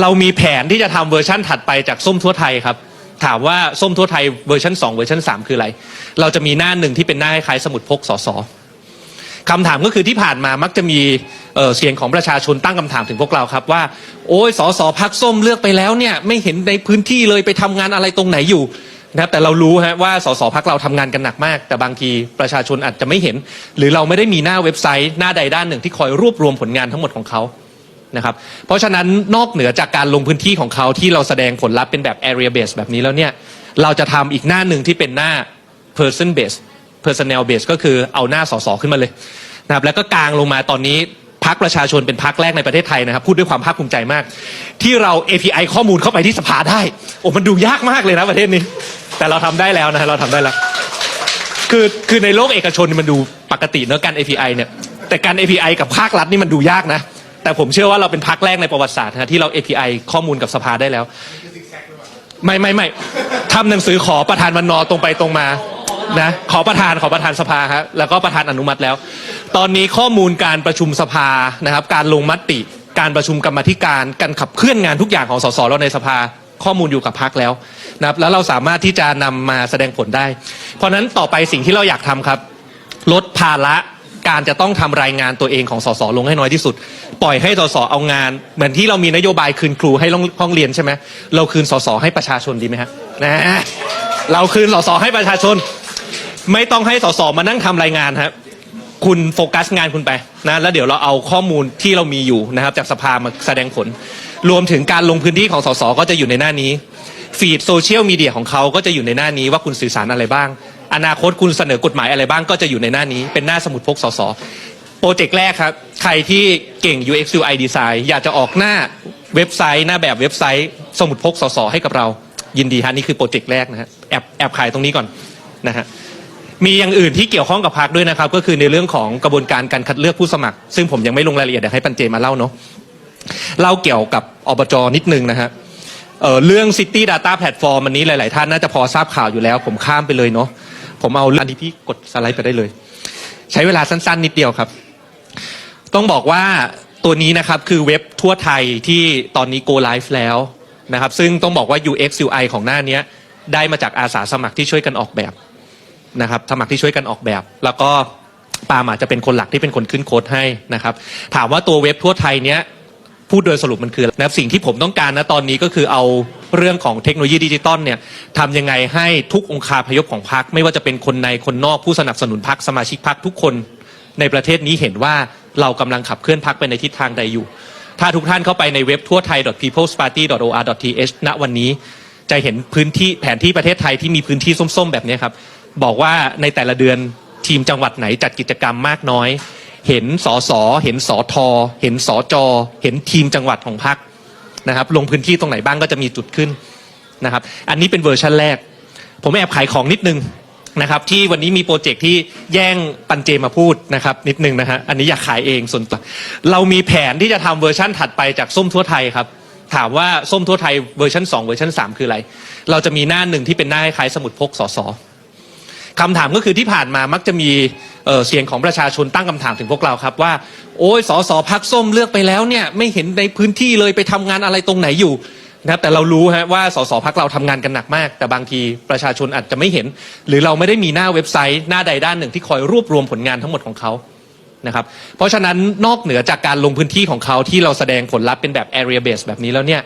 เรามีแผนที่จะทำเวอร์ชั่นถัดไปจากส้มทั่วไทยครับ ถามว่าส้มทั่วไทยเวอร์ชัน2เวอร์ชัน3 คืออะไร เราจะมีหน้าหนึ่งที่เป็นหน้าคล้ายๆสมุดพกสสคำถามก็คือที่ผ่านมามักจะมีเเสียงของประชาชนตั้งคำถามถึงพวกเราครับว่า โอ้ยสสพักส้มเลือกไปแล้วเนี่ยไม่เห็นในพื้นที่เลยไปทำงานอะไรตรงไหนอยู่นะครับแต่เรารู้ฮะว่าสสพักเราทำงานกันหนักมาก แต่บางทีประชาชนอาจจะไม่เห็น หรือเราไม่ได้มีหน้าเว็บไซต์หน้าใดด้านหนึ่งที่คอยรวบรวมผลงานทั้งหมดของเขา นะครับ เพราะฉะนั้นนอกเหนือจากการลงพื้นที่ของเขาที่เราแสดงผลลัพธ์เป็นแบบ area base แบบนี้แล้วเนี่ย เราจะทำอีกหน้าหนึ่งที่เป็นหน้า person base personnel base ก็คือเอาหน้าสสขึ้นมาเลยนะครับแล้วก็กลางลงมาตอนนี้พักประชาชนเป็นพักแรกในประเทศไทยนะครับ พูดด้วยความภาคภูมิใจมาก ที่เรา API ข้อมูลเข้าไปที่สภาได้โอ้มันดูยากมากเลยนะประเทศนี้ แต่เราทำได้แล้วนะเราทำได้แล้วคือคือในโลกเอกชนมันดูปกติเนอะการ API เนี่ยแต่การ API กับภาครัฐนี่มันดูยากนะ แต่ผมเชื่อว่าเราเป็นพักแรกในประวัติศาสตร์นะที่เรา API ข้อมูลกับสภาได้แล้ว ไม่ไม่ไม่ทำหนังสือขอประธานวันนอตรงไปตรงมานะขอประธานขอประธานสภาครับแล้วก็ประธานอนุมัติแล้ว ตอนนี้ข้อมูลการประชุมสภานะครับ การลงมติ การประชุมกรรมธิการ การขับเคลื่อนงานทุกอย่างของสสเราในสภา ข้อมูลอยู่กับพักแล้วนะครับแล้วเราสามารถที่จะนำมาแสดงผลได้ เพราะฉะนั้นต่อไปสิ่งที่เราอยากทำครับ ลดภาระ การจะต้องทำรายงานตัวเองของสสลงให้น้อยที่สุด ปล่อยให้สสเอางาน เหมือนที่เรามีนโยบายคืนครูให้ห้องเรียนใช่ไหมเราคืนสสให้ประชาชนดีไหมฮะนะเราคืนสสให้ประชาชน ไม่ต้องให้สสมานั่งทำรายงานครับคุณโฟกัสงานคุณไปนะแล้วเดี๋ยวเราเอาข้อมูลที่เรามีอยู่นะครับ จากสภามาแสดงผล รวมถึงการลงพื้นที่ของสสก็จะอยู่ในหน้านี้ ฟีดโซเชียลมีเดียของเขาก็จะอยู่ในหน้านี้ว่าคุณสื่อสารอะไรบ้าง อนาคตคุณเสนอกฎหมายอะไรบ้างก็จะอยู่ในหน้านี้ เป็นหน้าสมุดพกสสโปรเจกต์แรกครับ ใครที่เก่ง UX UI design อยากจะออกหน้าเว็บไซต์หน้าแบบเว็บไซต์ สมุดพกสสให้กับเรา ยินดีฮะนี่คือโปรเจกต์แรกนะฮะแอบแอบขายตรงนี้ก่อนนะฮะมีอย่างอื่นที่เกี่ยวข้องกับพักด้วยนะครับ ก็คือในเรื่องของกระบวนการการคัดเลือกผู้สมัคร ซึ่งผมยังไม่ลงรายละเอียดเดี๋ยวให้ปันเจมาเล่าเนาะเล่าเกี่ยวกับอบจนิดนึงนะฮะเเรื่อง City Data Platform อันนี้หลาย ๆ ท่านน่าจะพอทราบข่าวอยู่แล้ว ผมข้ามไปเลยเนาะ ผมเอาอันนี้พี่กดสไลด์ไปได้เลย ใช้เวลาสั้น ๆ นิดเดียวครับ ต้องบอกว่าตัวนี้นะครับคือเว็บทั่วไทยที่ตอนนี้ go live แล้วนะครับ ซึ่งต้องบอกว่า UX UI ของหน้านี้ได้มาจากอาสาสมัครที่ช่วยกันออกแบบนะครับ สมัครที่ช่วยกันออกแบบ แล้วก็ปาล์มอาจจะเป็นคนหลักที่เป็นคนขึ้นโค้ดให้นะครับ ถามว่าตัวเว็บทั่วไทยเนี้ย พูดโดยสรุปมันคือนะครับสิ่งที่ผมต้องการนะตอนนี้ก็คือเอาเรื่องของเทคโนโลยีดิจิตอลเนี่ยทำยังไงให้ทุกองค์คาพยพของพรรคไม่ว่าจะเป็นคนในคนนอกผู้สนับสนุนพรรคสมาชิกพรรคทุกคนในประเทศนี้เห็นว่าเรากำลังขับเคลื่อนพรรคไปในทิศทางใดอยู่ ถ้าทุกท่านเข้าไปในเว็บทั่วไทย peoplesparty.or.th ณวันนี้ จะเห็นพื้นที่แผนที่ประเทศไทยที่มีพื้นที่ส้มๆ แบบนี้ครับบอกว่าในแต่ละเดือนทีมจังหวัดไหนจัดกิจกรรมมากน้อย เห็นสอสอเห็นสอทอเห็นสอจอเห็นทีมจังหวัดของพรรคนะครับลงพื้นที่ตรงไหนบ้างก็จะมีจุดขึ้นนะครับ อันนี้เป็นเวอร์ชันแรก ผมแอบขายของนิดนึงนะครับ ที่วันนี้มีโปรเจกต์ที่แย่งปันเจมาพูดนะครับ นิดนึงนะฮะอันนี้อยากขายเองส่วนตัวเรามีแผนที่จะทำเวอร์ชั่นถัดไปจากส้มทั่วไทยครับ ถามว่าส้มทั่วไทยเวอร์ชัน2เวอร์ชัน3 คืออะไร เราจะมีหน้าหนึ่งที่เป็นหน้าคล้ายสมุดพกสส คำถามก็คือที่ผ่านมามักจะมีเเสียงของประชาชนตั้งคำถามถึงพวกเราครับว่า โอ้ยสสพักส้มเลือกไปแล้วเนี่ยไม่เห็นในพื้นที่เลยไปทำงานอะไรตรงไหนอยู่นะครับแต่เรารู้ฮะว่าสสพักเราทำงานกันหนักมาก แต่บางทีประชาชนอาจจะไม่เห็น หรือเราไม่ได้มีหน้าเว็บไซต์หน้าใดด้านหนึ่งที่คอยรวบรวมผลงานทั้งหมดของเขานะครับเพราะฉะนั้นนอกเหนือจากการลงพื้นที่ของเขาที่เราแสดงผลลัพธ์เป็นแบบ area base แบบนี้แล้วเนี่ย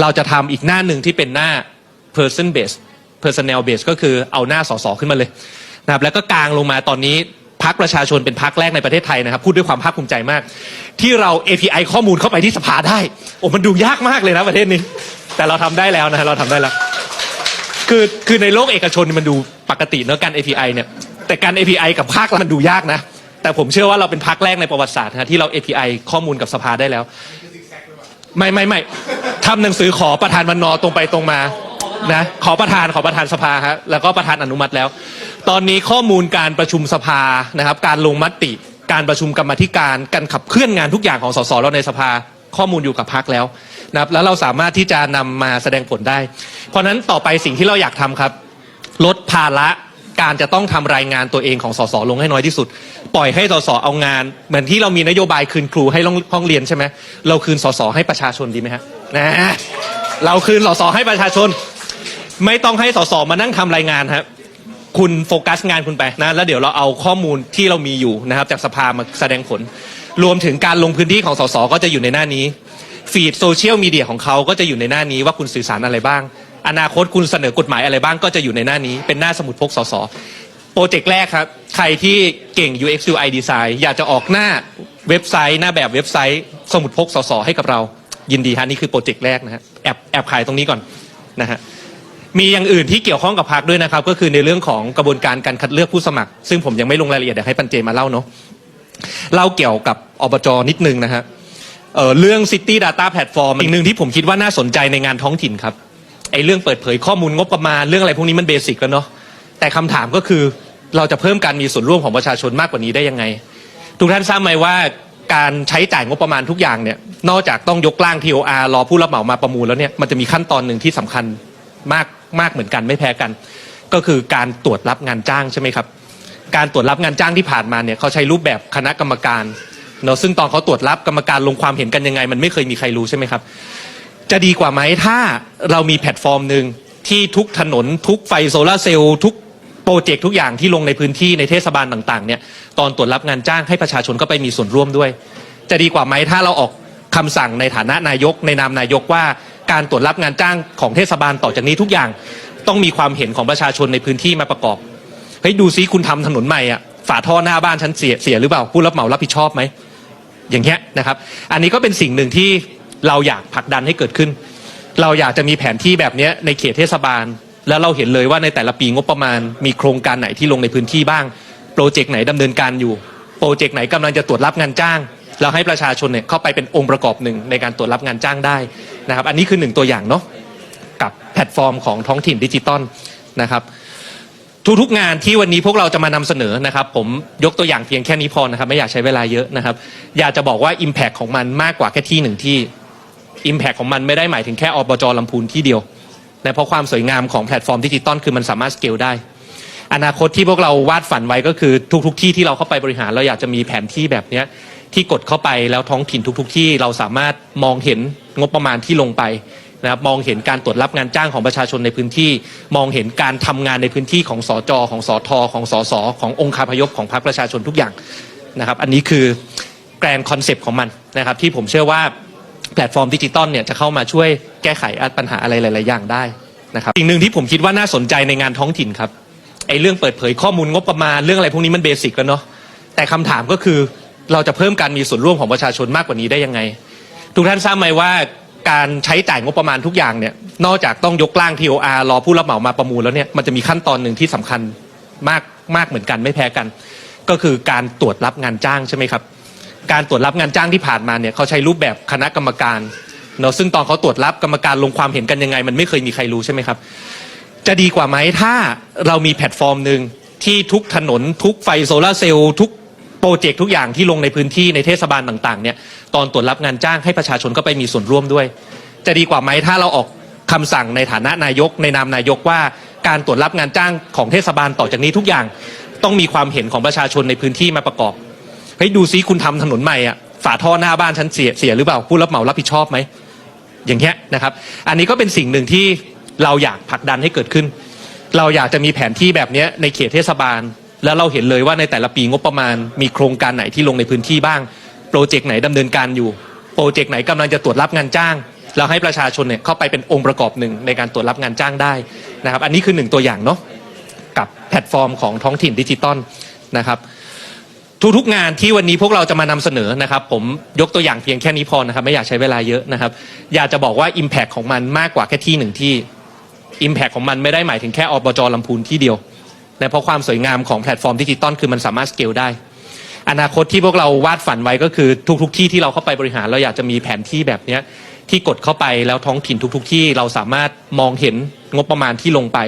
เราจะทำอีกหน้าหนึ่งที่เป็นหน้า person base personnel base ก็คือเอาหน้าสสขึ้นมาเลยนะครับแล้วก็กลางลงมาตอนนี้พักประชาชนเป็นพักแรกในประเทศไทยนะครับ พูดด้วยความภาคภูมิใจมาก ที่เรา API ข้อมูลเข้าไปที่สภาได้โอ้มันดูยากมากเลยนะประเทศนี้ แต่เราทำได้แล้วนะเราทำได้แล้วคือคือในโลกเอกชนมันดูปกติเนอะการ API เนี่ยแต่การ API กับภาคมันดูยากนะ แต่ผมเชื่อว่าเราเป็นพักแรกในประวัติศาสตร์นะที่เรา API ข้อมูลกับสภาได้แล้ว ไม่ไม่ไม่ทำหนังสือขอประธานวันนอตรงไปตรงมา นะขอประธานขอประธานสภาฮะแล้วก็ประธานอนุมัติแล้ว ตอนนี้ข้อมูลการประชุมสภานะครับ การลงมติ การประชุมกรรมธิการ การขับเคลื่อนงานทุกอย่างของสสเราในสภา ข้อมูลอยู่กับพักแล้วนะครับ แล้วเราสามารถที่จะนำมาแสดงผลได้ เพราะฉะนั้นต่อไปสิ่งที่เราอยากทำครับ ลดภาระการจะต้องทำรายงานตัวเองของสสลงให้น้อยที่สุด ปล่อยให้สสเอางาน เหมือนที่เรามีนโยบายคืนครูให้ห้องเรียนใช่ไหมเราคืนสสให้ประชาชนดีไหมฮะนะเราคืนสสให้ประชาชน ไม่ต้องให้สสมานั่งทำรายงานครับคุณโฟกัสงานคุณไปนะ แล้วเดี๋ยวเราเอาข้อมูลที่เรามีอยู่นะครับ จากสภามาแสดงผล รวมถึงการลงพื้นที่ของสสก็จะอยู่ในหน้านี้ ฟีดโซเชียลมีเดียของเขาก็จะอยู่ในหน้านี้ว่าคุณสื่อสารอะไรบ้าง อนาคตคุณเสนอกฎหมายอะไรบ้างก็จะอยู่ในหน้านี้ เป็นหน้าสมุดพกสสโปรเจกต์แรกครับ ใครที่เก่ง UX UI design อยากจะออกหน้าเว็บไซต์หน้าแบบเว็บไซต์ สมุดพกสสให้กับเรา ยินดีฮะนี่คือโปรเจกต์แรกนะฮะแอบแอบขายตรงนี้ก่อนนะฮะ มีอย่างอื่นที่เกี่ยวข้องกับพักด้วยนะครับ ก็คือในเรื่องของกระบวนการการคัดเลือกผู้สมัคร ซึ่งผมยังไม่ลงรายละเอียดเดี๋ยวให้ปันเจมาเล่าเนาะเล่าเกี่ยวกับอบจนิดนึงนะฮะเเรื่อง City Data Platform อีกหนึ่งที่ผมคิดว่าน่าสนใจในงานท้องถิ่นครับไอ้เรื่องเปิดเผยข้อมูลงบประมาณเรื่องอะไรพวกนี้มันเบสิกแล้วเนาะแต่คำถามก็คือเราจะเพิ่มการมีส่วนร่วมของประชาชนมากกว่านี้ได้ยังไง ทุกท่านทราบไหมว่าการใช้จ่ายงบประมาณทุกอย่างเนี่ยนอกจากต้องยกร่าง TOR รอผู้รับเหมามาประมูลแล้วเนี่ยมันจะมีขั้นตอนหนึ่งที่สำคัญมาก มากเหมือนกันไม่แพ้กัน ก็คือการตรวจรับงานจ้างใช่ไหมครับ การตรวจรับงานจ้างที่ผ่านมาเนี่ยเขาใช้รูปแบบคณะกรรมการเนาะซึ่งตอนเขาตรวจรับกรรมการลงความเห็นกันยังไง มันไม่เคยมีใครรู้ใช่ไหมครับ จะดีกว่าไหมถ้าเรามีแพลตฟอร์มหนึ่งที่ทุกถนนทุกไฟโซลาร์เซลล์ทุกโปรเจกต์ทุกอย่างที่ลงในพื้นที่ในเทศบาลต่างๆเนี่ยตอนตรวจรับงานจ้างให้ประชาชนก็ไปมีส่วนร่วมด้วย จะดีกว่าไหมถ้าเราออกคำสั่งในฐานะนายกในนามนายกว่า การตรวจรับงานจ้างของเทศบาลต่อจากนี้ทุกอย่างต้องมีความเห็นของประชาชนในพื้นที่มาประกอบเฮ้ยดูซิคุณทำถนนใหม่อะฝาท่อหน้าบ้านฉันเสียเสียหรือเปล่าผู้รับเหมารับผิดชอบไหมอย่างเงี้ยนะครับ อันนี้ก็เป็นสิ่งหนึ่งที่เราอยากผลักดันให้เกิดขึ้น เราอยากจะมีแผนที่แบบเนี้ยในเขตเทศบาล แล้วเราเห็นเลยว่าในแต่ละปีงบประมาณ มีโครงการไหนที่ลงในพื้นที่บ้าง โปรเจกต์ไหนดำเนินการอยู่ โปรเจกต์ไหนกำลังจะตรวจรับงานจ้าง เราให้ประชาชนเนี่ยเข้าไปเป็นองค์ประกอบหนึ่งในการตรวจรับงานจ้างได้นะครับ อันนี้คือหนึ่งตัวอย่างเนาะกับแพลตฟอร์มของท้องถิ่นดิจิตอลนะครับ ทุกๆงานที่วันนี้พวกเราจะมานำเสนอนะครับ ผมยกตัวอย่างเพียงแค่นี้พอนะครับ ไม่อยากใช้เวลาเยอะนะครับ อยากจะบอกว่า Impact ของมันมากกว่าแค่ที่หนึ่งที่ Impact ของมันไม่ได้หมายถึงแค่อบจลำพูนที่เดียวนะเพราะความสวยงามของแพลตฟอร์มดิจิตอลคือมันสามารถสเกลได้ อนาคตที่พวกเราวาดฝันไว้ก็คือทุกๆที่ที่เราเข้าไปบริหารเราอยากจะมีแผนที่แบบเนี้ย ที่กดเข้าไปแล้วท้องถิ่นทุก ๆ ที่เราสามารถมองเห็นงบประมาณที่ลงไปนะครับมองเห็นการตรวจรับงานจ้างของประชาชนในพื้นที่ มองเห็นการทำงานในพื้นที่ของสจของสทของสสขององค์คาพยพของพรรคประชาชนทุกอย่างนะครับ อันนี้คือแกรนคอนเซปต์ของมันนะครับ ที่ผมเชื่อว่าแพลตฟอร์มดิจิตอลเนี่ยจะเข้ามาช่วยแก้ไขปัญหาอะไรหลาย ๆ อย่างได้นะครับสิ่งหนึ่งที่ผมคิดว่าน่าสนใจในงานท้องถิ่นครับไอ้เรื่องเปิดเผยข้อมูลงบประมาณเรื่องอะไรพวกนี้มันเบสิกแล้วเนาะแต่คำถามก็คือ เราจะเพิ่มการมีส่วนร่วมของประชาชนมากกว่านี้ได้ยังไง ทุกท่านทราบไหมว่าการใช้จ่ายงบประมาณทุกอย่างเนี่ย นอกจากต้องยกร่าง TOR รอผู้รับเหมามาประมูลแล้วเนี่ย มันจะมีขั้นตอนหนึ่งที่สำคัญมากมากเหมือนกันไม่แพ้กัน ก็คือการตรวจรับงานจ้างใช่ไหมครับ การตรวจรับงานจ้างที่ผ่านมาเนี่ยเขาใช้รูปแบบคณะกรรมการเนาะซึ่งตอนเขาตรวจรับกรรมการลงความเห็นกันยังไง มันไม่เคยมีใครรู้ใช่ไหมครับ จะดีกว่าไหมถ้าเรามีแพลตฟอร์มหนึ่งที่ทุกถนนทุกไฟโซลาร์เซลล์ทุก โปรเจกต์ทุกอย่างที่ลงในพื้นที่ในเทศบาลต่างๆเนี่ยตอนตรวจรับงานจ้างให้ประชาชนก็ไปมีส่วนร่วมด้วย จะดีกว่าไหมถ้าเราออกคำสั่งในฐานะนายก ในนามนายกว่าการตรวจรับงานจ้างของเทศบาลต่อจากนี้ทุกอย่างต้องมีความเห็นของประชาชนในพื้นที่มาประกอบเฮ้ยดูซิคุณทำถนนใหม่อะฝาท่อหน้าบ้านฉันเสียเสียหรือเปล่าผู้รับเหมารับผิดชอบไหมอย่างเงี้ยนะครับ อันนี้ก็เป็นสิ่งหนึ่งที่เราอยากผลักดันให้เกิดขึ้น เราอยากจะมีแผนที่แบบเนี้ยในเขตเทศบาล แล้วเราเห็นเลยว่าในแต่ละปีงบประมาณมีโครงการไหนที่ลงในพื้นที่บ้าง โปรเจกต์ไหนดำเนินการอยู่ โปรเจกต์ไหนกำลังจะตรวจรับงานจ้าง เราให้ประชาชนเนี่ยเข้าไปเป็นองค์ประกอบหนึ่งในการตรวจรับงานจ้างได้นะครับ อันนี้คือหนึ่งตัวอย่างเนาะกับแพลตฟอร์มของท้องถิ่นดิจิตอลนะครับทุกๆงานที่วันนี้พวกเราจะมานำเสนอนะครับ ผมยกตัวอย่างเพียงแค่นี้พอนะครับไม่อยากใช้เวลาเยอะนะครับ อยากจะบอกว่า Impact ของมันมากกว่าแค่ที่หนึ่งที่ Impact ของมันไม่ได้หมายถึงแค่อบจลำพูนที่เดียว นะเพราะความสวยงามของแพลตฟอร์มดิจิตอลคือมันสามารถสเกลได้ อนาคตที่พวกเราวาดฝันไว้ก็คือทุกๆที่ที่เราเข้าไปบริหารเราอยากจะมีแผนที่แบบเนี้ยที่กดเข้าไปแล้วท้องถิ่นทุกๆที่เราสามารถมองเห็นงบประมาณที่ลงไป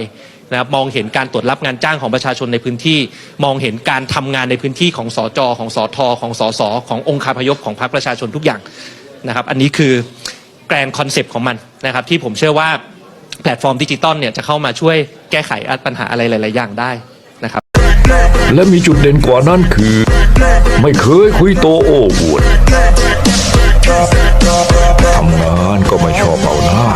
นะครับมองเห็นการตรวจรับงานจ้างของประชาชนในพื้นที่ มองเห็นการทำงานในพื้นที่ของสจของสทของสสขององค์คาพยพของพรรคประชาชนทุกอย่างนะครับ อันนี้คือแกรนคอนเซปต์ของมันนะครับที่ผมเชื่อว่า แพลตฟอร์มดิจิตอลเนี่ยจะเข้ามาช่วยแก้ไขปัญหาอะไรหลาย ๆ อย่างได้และมีจุดเด่นกว่านั้นคือ ไม่เคยคุยโตโอ้อวดทำงานก็ไม่ชอบเอาหน้า